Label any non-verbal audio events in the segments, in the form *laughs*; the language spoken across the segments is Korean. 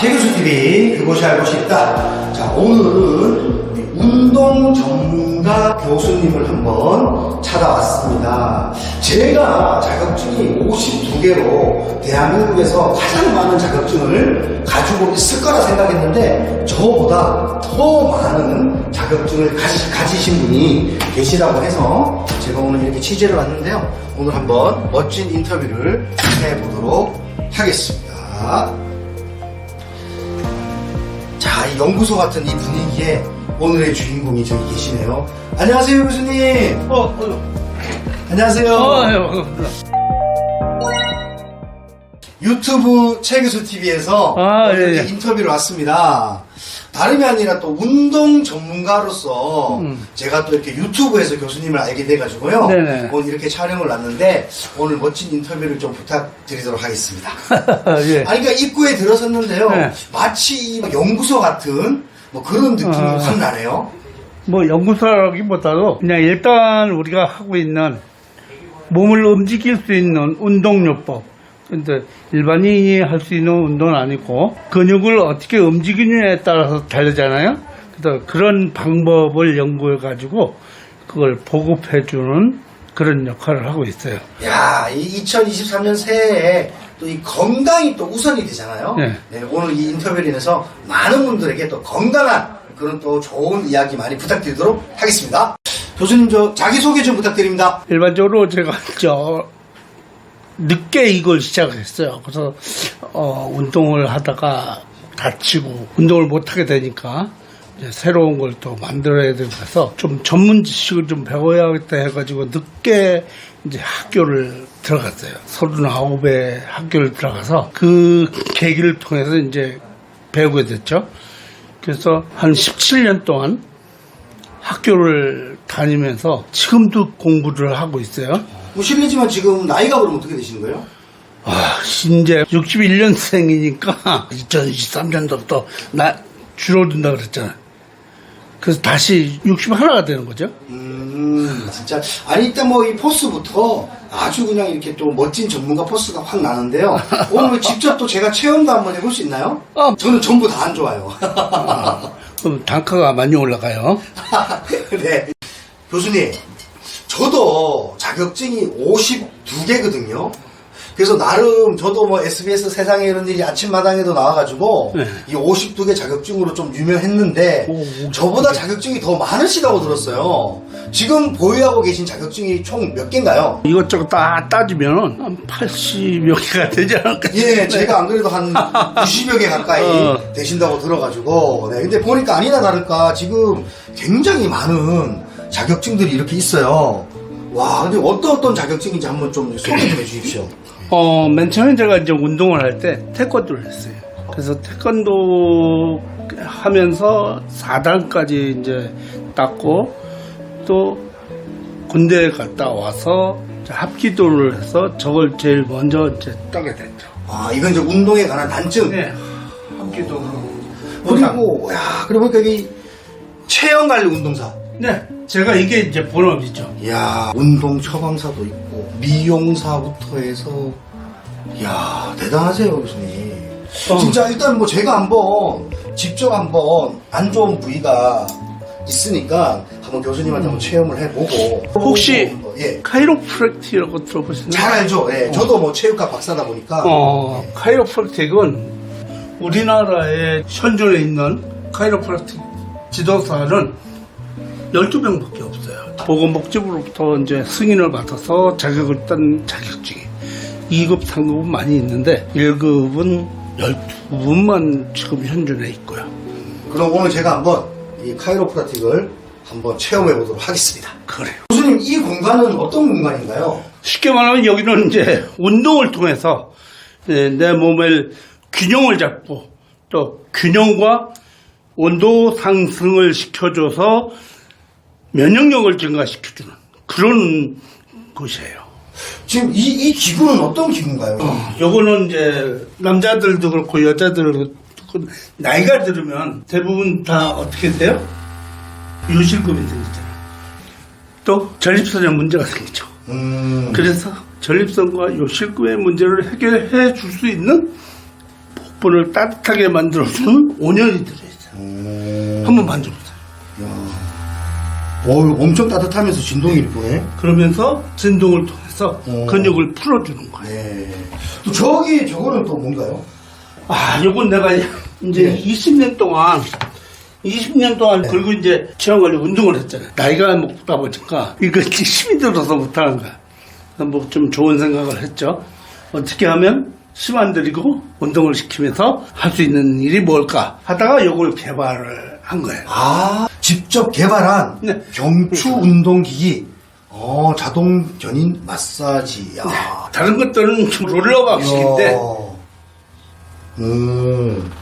최교수TV 그곳이 알고 싶다. 자, 오늘은 운동 전문가 교수님을 한번 찾아왔습니다. 제가 자격증이 52개로 대한민국에서 가장 많은 자격증을 가지고 있을 거라 생각했는데 저보다 더 많은 자격증을 가지, 가지신 분이 계시다고 해서 제가 오늘 이렇게 취재를 왔는데요. 오늘 한번 멋진 인터뷰를 해보도록 하겠습니다. 자, 이 연구소 같은 이 분위기에 오늘의 주인공이 저기 계시네요. 안녕하세요, 교수님. 어, 어, 안녕하세요. 어, 예, 반갑습니다. 유튜브 최교수 TV에서 아, 예, 예. 인터뷰를 왔습니다. 다름이 아니라 또 운동 전문가로서 음. 제가 또 이렇게 유튜브에서 교수님을 알게 돼가지고요. 네네. 오늘 이렇게 촬영을 왔는데 오늘 멋진 인터뷰를 좀 부탁드리도록 하겠습니다. *laughs* 예. 아니, 그러니까 입구에 들어섰는데요. 네. 마치 이 연구소 같은 뭐 그런 느낌이 아. 확 나네요. 뭐 연구소라기보다도 그냥 일단 우리가 하고 있는 몸을 움직일 수 있는 운동요법. 근데 일반인이 할 수 있는 운동은 아니고 근육을 어떻게 움직이느냐에 따라서 다르잖아요. 그래서 그런 방법을 연구해 가지고 그걸 보급해 주는 그런 역할을 하고 있어요. 야, 이 2023년 새해에 또 이 건강이 또 우선이 되잖아요. 네. 오늘 이 인터뷰를 인해서 많은 분들에게 또 건강한 그런 또 좋은 이야기 많이 부탁드리도록 하겠습니다. 교수님 저 자기소개 좀 부탁드립니다. 일반적으로 제가 *laughs* 저 늦게 이걸 시작했어요. 그래서 어, 운동을 하다가 다치고 운동을 못 하게 되니까 새로운 걸 또 만들어야 돼서 좀 전문 지식을 좀 배워야겠다 해가지고 늦게 이제 학교를 들어갔어요. 서른아홉에 학교를 들어가서 그 계기를 통해서 이제 배우게 됐죠. 그래서 한 17년 동안 학교를 다니면서 지금도 공부를 하고 있어요. 뭐 실례지만 지금 나이가 그럼 어떻게 되시는 거예요? 아, 이제 61년생이니까 2023년도부터 나 줄어든다 그랬잖아. 그래서 다시 61가 되는 거죠. 음, 진짜. 아니, 일단 뭐 이 포스부터 아주 그냥 이렇게 또 멋진 전문가 포스가 확 나는데요. 오늘 직접 또 제가 체험도 한번 해볼 수 있나요? 어. 저는 전부 다 안 좋아요. 그럼 단가가 많이 올라가요. *laughs* 네. 교수님, 저도 자격증이 52개거든요. 그래서 나름 저도 뭐 SBS 세상에 이런 일이 아침마당에도 나와가지고 네. 이 52개 자격증으로 좀 유명했는데 오, 52 저보다 자격증이 더 많으시다고 들었어요. 지금 보유하고 계신 자격증이 총 몇 개인가요? 이것저것 다 따지면 한 80여 개가 되지 않을까. 예, 제가 안 그래도 한 *laughs* 90여 개 가까이 어. 되신다고 들어가지고. 네, 근데 보니까 아니나 다를까 지금 굉장히 많은 자격증들이 이렇게 있어요. 와, 근데 어떤 어떤 자격증인지 한번 좀 소개 좀 해주십시오. 어, 맨 처음에 제가 이제 운동을 할 때 태권도를 했어요. 그래서 태권도 하면서 4단까지 이제 땄고 또 군대에 갔다 와서 합기도를 해서 저걸 제일 먼저 이제 따게 됐죠. 아, 이건 이제 운동에 관한 단증. 네. 합기도. 그리고, 야, 그러고 보니까 이 체형관리 운동사. 네. 제가 이게 이제 본업이죠. 이야, 운동 처방사도 있고, 미용사부터 해서, 이야, 대단하세요, 교수님. 어. 진짜 일단 뭐 제가 한번, 직접 한번 안 좋은 부위가 있으니까, 한번 교수님한테 한번 체험을 해보고. 혹시 예. 카이로프랙티라고 들어보셨나요? 잘 알죠. 예. 저도 뭐 체육과 박사다 보니까. 어, 카이로프랙틱은 우리나라에 현존에 있는 카이로프랙틱 지도사는 12명밖에 없어요. 보건복지부로부터 이제 승인을 받아서 자격을 딴 자격증이 2급, 3급은 많이 있는데 1급은 12분만 지금 현존에 있고요. 그럼 오늘 제가 한번 이 카이로프라틱을 한번 체험해 보도록 하겠습니다. 그래요. 교수님, 이 공간은 어떤 공간인가요? 쉽게 말하면 여기는 이제 운동을 통해서 예, 내 몸의 균형을 잡고 또 균형과 온도 상승을 시켜줘서 면역력을 증가시켜주는 그런 곳이에요. 지금 이, 이 기구는 어떤 기구인가요? 요거는 이제 남자들도 그렇고 여자들도 그렇고 나이가 들으면 대부분 다 어떻게 돼요? 요실금이 생기잖아요. 또 전립선에 문제가 생기죠. 음, 그래서 전립선과 요실금의 문제를 해결해 줄 수 있는 분을 따뜻하게 만들어주는 온열이 들어있어요. 음. 한번 만져보세요. 오, 엄청 따뜻하면서 진동이 일보네. 그러면서 진동을 통해서 오. 근육을 풀어주는 거예요. 네. 또 저기 저거는 또 뭔가요? 아, 요건 내가 이제 네. 20년 동안 20년 동안 그리고 이제 체형관리 운동을 했잖아요. 나이가 먹다 보니까 이거 힘이 들어서 못하는 거야. 뭐 좀 좋은 생각을 했죠. 어떻게 하면 심안 들이고 운동을 시키면서 할 수 있는 일이 뭘까 하다가 요걸 개발을 한 거예요. 아, 직접 개발한 네. 경추 운동기기. 어, 자동 견인 마사지. 야. 다른 것들은 좀 롤러 방식인데. 음.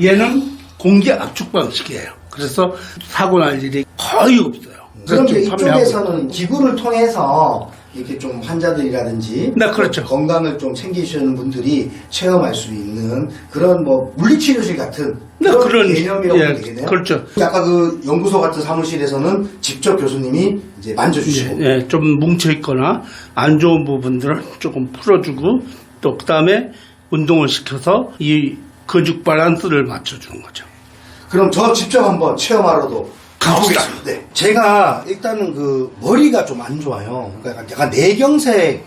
얘는 공기 압축 방식이에요. 그래서 사고 날 일이 거의 없어요. 그럼 이제 좀 판매하고 이쪽에서는 기구를 통해서 이렇게 좀 환자들이라든지 네, 그렇죠. 건강을 좀 챙기시는 분들이 체험할 수 있는 그런 뭐 물리치료실 같은 네, 그런, 그런, 개념이라고 예, 되겠네요. 그렇죠. 아까 그 연구소 같은 사무실에서는 직접 교수님이 이제 만져주시고 예, 예, 좀 뭉쳐 있거나 안 좋은 부분들을 조금 풀어주고 또 그다음에 운동을 시켜서 이 근육 밸런스를 맞춰주는 거죠. 그럼 저 직접 한번 체험하러도 가보겠습니다. 네. 제가 일단은 그 머리가 좀 안 좋아요. 그러니까 약간- 약간 내경색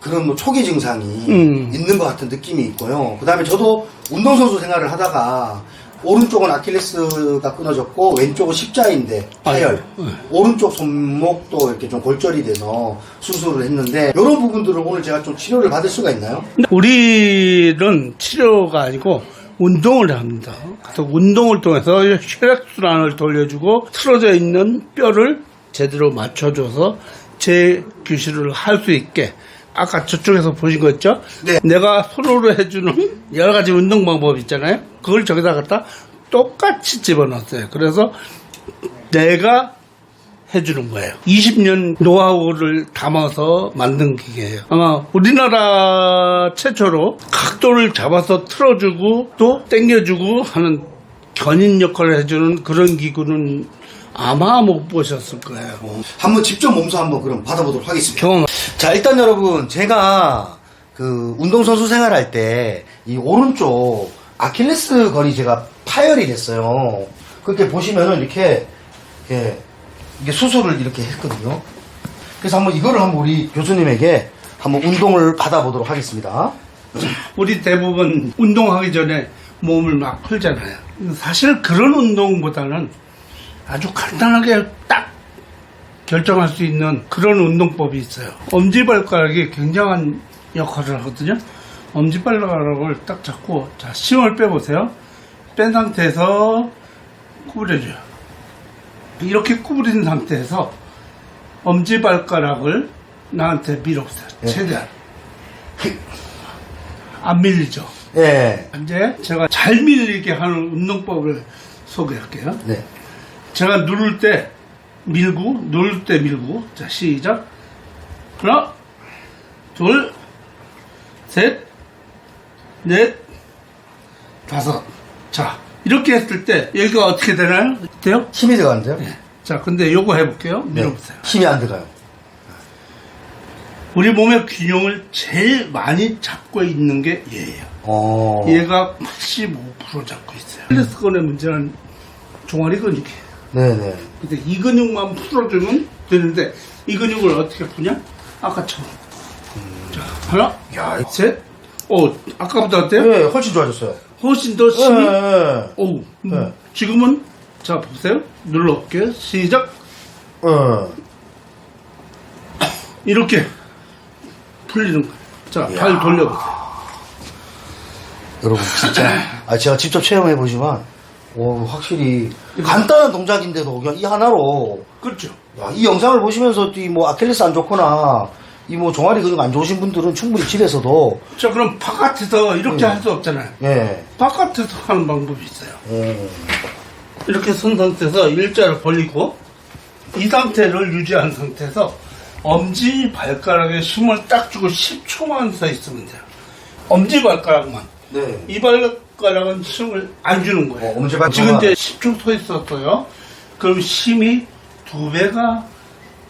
그런 뭐 초기 증상이 음. 있는 것 같은 느낌이 있고요. 그 다음에 저도 운동선수 생활을 하다가 오른쪽은 아킬레스가 끊어졌고 왼쪽은 십자인대 파열. 네. 오른쪽 손목도 이렇게 좀 골절이 돼서 수술을 했는데 이런 부분들을 오늘 제가 좀 치료를 받을 수가 있나요? 우리는 치료가 아니고 운동을 합니다. 그래서 운동을 통해서 혈액순환을 돌려주고 틀어져 있는 뼈를 제대로 맞춰줘서 재규실을 할수 있게 아까 저쪽에서 보신 거 있죠? 네. 내가 손으로 해주는 여러 가지 운동 방법 있잖아요. 그걸 저기다 갖다 똑같이 집어넣었어요. 그래서 내가 해주는 거예요. 20년 노하우를 담아서 만든 기계예요. 아마 우리나라 최초로 각도를 잡아서 틀어주고 또 당겨주고 하는 견인 역할을 해주는 그런 기구는 아마 못 보셨을 거예요. 한번 직접 몸소 한번 그럼 받아보도록 하겠습니다. 경험. 자, 일단 여러분, 제가 그 운동선수 생활할 때 이 오른쪽 아킬레스 건이 제가 파열이 됐어요. 그렇게 보시면은 이렇게, 이렇게, 이게 수술을 이렇게 했거든요. 그래서 한번 이거를 한번 우리 교수님에게 한번 운동을 받아보도록 하겠습니다. 우리 대부분 운동하기 전에 몸을 막 풀잖아요. 사실 그런 운동보다는 아주 간단하게 딱 결정할 수 있는 그런 운동법이 있어요. 엄지발가락이 굉장한 역할을 하거든요. 엄지발가락을 딱 잡고 자 힘을 빼보세요. 뺀 상태에서 구부려줘요. 이렇게 구부린 상태에서 엄지발가락을 나한테 밀어보세요. 네. 최대한. 안 밀리죠. 예. 이제 제가 잘 밀리게 하는 운동법을 소개할게요. 네. 제가 누를 때 밀고, 누를 때 밀고. 자, 시작. 하나, 둘, 셋, 넷, 다섯. 자, 이렇게 했을 때 여기가 어떻게 되나요? 돼요? 힘이 들어가는데요? 자, 근데 요거 해볼게요. 네. 밀어보세요. 힘이 안 들어가요. 우리 몸의 균형을 제일 많이 잡고 있는 게 얘예요. 어. 얘가 85% 잡고 있어요. 헬스건의 문제는 종아리 근육이에요. 네네. 근데 이 근육만 풀어주면 되는데 이 근육을 어떻게 푸냐? 아까처럼. 자, 하나, 야, 셋. 오, 아까보다 어때요? 네, 훨씬 좋아졌어요. 훨씬 더 힘이. 네. 오, 음, 네. 지금은 자 보세요. 눌러 볼게요. 시작. 네. 이렇게 풀리는 거예요. 자, 이야. 발 돌려보세요. 여러분 진짜 아 제가 직접 체험해 보지만 오 확실히 간단한 동작인데도 그냥 이 하나로 그렇죠. 야, 이 영상을 보시면서 이뭐 아킬레스 안 좋거나 이 뭐 종아리 근육 안 좋으신 분들은 충분히 집에서도 자, 그럼 바깥에서 이렇게 음. 할수 없잖아요. 예 바깥에서 하는 방법이 있어요. 음, 이렇게 선 상태에서 일자를 벌리고 이 상태를 유지한 상태에서 엄지 발가락에 힘을 딱 주고 10초만 서 있으면 돼요. 엄지 발가락만. 네. 이 발가락은 힘을 안 주는 거예요. 어, 엄지 발가락. 지금 이제 10초 서 있었어요. 그럼 힘이 두 배가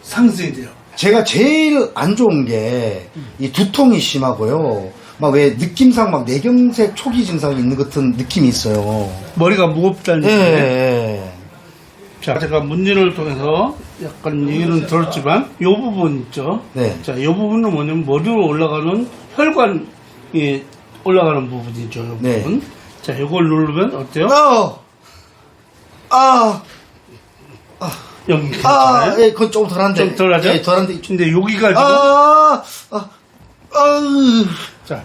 상승이 돼요. 제가 제일 안 좋은 게 이 두통이 심하고요 막 왜 느낌상 막 뇌경색 초기 증상이 있는 것 같은 느낌이 있어요. 머리가 무겁다는 예, 얘기네. 예. 자, 제가 문진을 통해서 약간 얘기는 들었지만, 이 부분 있죠? 네. 자, 이 부분은 뭐냐면, 머리로 올라가는 혈관이 올라가는 부분이죠, 이 네. 부분. 자, 이걸 누르면 어때요? 아, 아, 여기 아, 괜찮아요? 예, 그건 조금 덜한데. 좀 덜하죠? 예, 덜한데. 근데 여기 가 지금, 아, 아, 아, 자,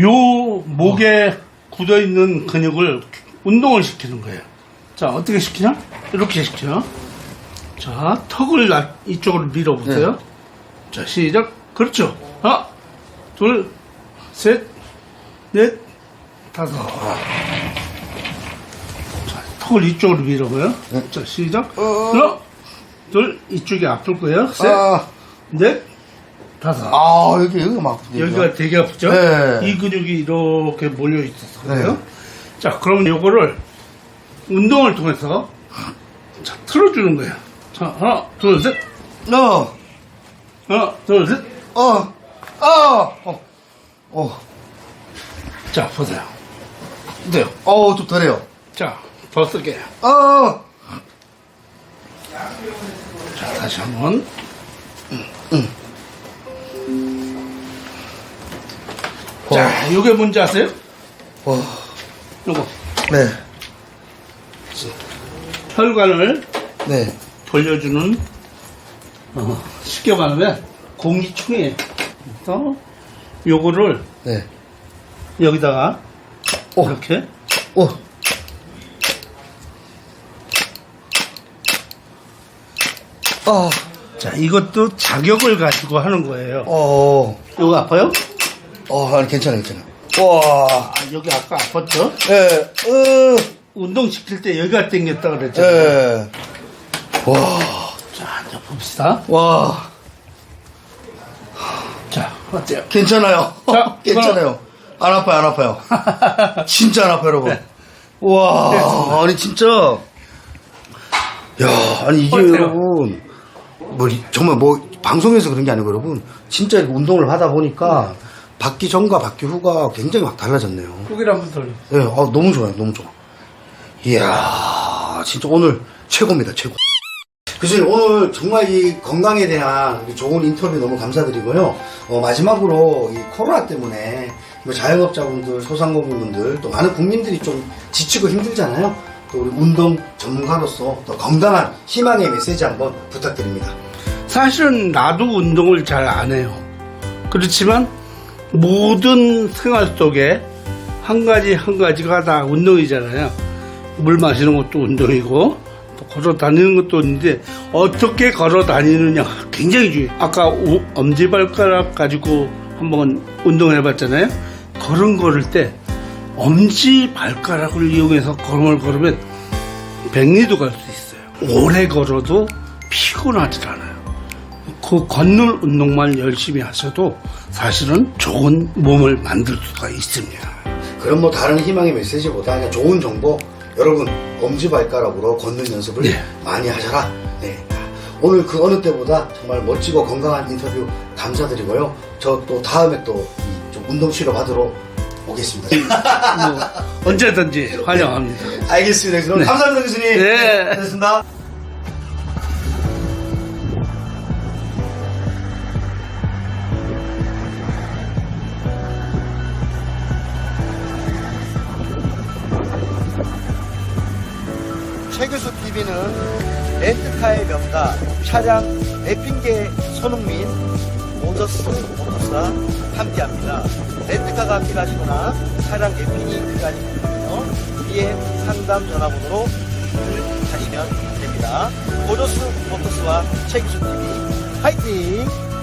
요 목에 굳어 있는 근육을 운동을 시키는 거예요. 자, 어떻게 시키냐? 이렇게 시켜요. 자, 턱을 나- 이쪽으로 밀어보세요. 네. 자, 시작. 그렇죠. 하나, 둘, 셋, 넷, 다섯. 자, 턱을 이쪽으로 밀어보요. 네. 자, 시작. 어. 하나, 둘, 이쪽이 아플 거예요. 셋, 아, 넷, 다섯. 아, 여기, 여기가 막. 아프네요. 여기가 되게 아프죠? 네. 이 근육이 이렇게 몰려 있어서 그래요. 네. 자, 그러면 요거를 운동을 통해서 자, 틀어주는 거예요. 자, 하나, 둘, 셋. 어, 하나, 둘, 셋. 어, 어, 어, 어, 자, 보세요. 어때요? 어, 좀 덜해요. 자, 더 세게. 어, 자, 다시 한 번. 자, 요게 뭔지 아세요? 어, 요거. 네, 혈관을 네, 돌려주는 어, 쉽게 말하면 공기충이에요. 그래서 요거를 네. 여기다가 오. 이렇게 오, 아, 자 이것도 자격을 가지고 하는 거예요. 어, 요거 아파요? 어, 아니, 괜찮아요, 괜찮아요. 와, 아, 여기 아까 아팠죠? 예, 어, 운동 시킬 때 여기가 땡겼다 그랬죠. 예. 와, 자 이제 봅시다. 와, 자 어때요? 괜찮아요. 자, *laughs* 괜찮아요. 안 아파요, 안 아파요. 진짜 안 아파요, 여러분. 네. 와, 됐습니다. 아니, 진짜. 야, 아니, 이게 어때요? 여러분, 뭐, 이- 정말 뭐, 방송에서 그런 게 아니고, 여러분, 진짜 이렇게 운동을 하다 보니까, 받기 전과 받기 후가 굉장히 막 달라졌네요. 고기를 한번 돌려. 예, 아, 너무 좋아요, 너무 좋아. 이야, 진짜 오늘 최고입니다, 최고. 교수님, 오늘 정말 이 건강에 대한 이 좋은 인터뷰 너무 감사드리고요. 어, 마지막으로 이 코로나 때문에 뭐 자영업자분들, 소상공인분들, 또 많은 국민들이 좀 지치고 힘들잖아요. 또 우리 운동 전문가로서 더 건강한 희망의 메시지 한번 부탁드립니다. 사실은 나도 운동을 잘 안 해요. 그렇지만 모든 생활 속에 한 가지 한 가지가 다 운동이잖아요. 물 마시는 것도 운동이고 또 걸어 다니는 것도 있는데 어떻게 걸어 다니느냐 굉장히 중요해요. 아까 오- 엄지발가락 가지고 한번 운동을 해봤잖아요. 걸음 걸을 때 엄지 발가락을 이용해서 걸음을 걸으면 백리도 갈 수 있어요. 오래 걸어도 피곤하지 않아요. 그 걷는 운동만 열심히 하셔도 사실은 좋은 몸을 만들 수가 있습니다. 그런 뭐 다른 희망의 메시지보다 그냥 좋은 정보 여러분 엄지 발가락으로 걷는 연습을 네. 많이 하셔라 네. 오늘 그 어느 때보다 정말 멋지고 건강한 인터뷰 감사드리고요 저 또 다음에 또좀 운동 치료 받으러 오겠습니다 뭐 언제든지 환영합니다. 알겠습니다 교수님 네. 감사합니다 교수님 네. 고맙습니다 최교수 TV는 렌트카의 명가 차량 랩핑계 손흥민 모더스 모터스와 함께합니다. 렌트카가 필요하시거나 차량 랩핑이 필요하시면 BM 상담 전화번호로 하시면 됩니다. 모더스 모터스와 최교수 TV 화이팅!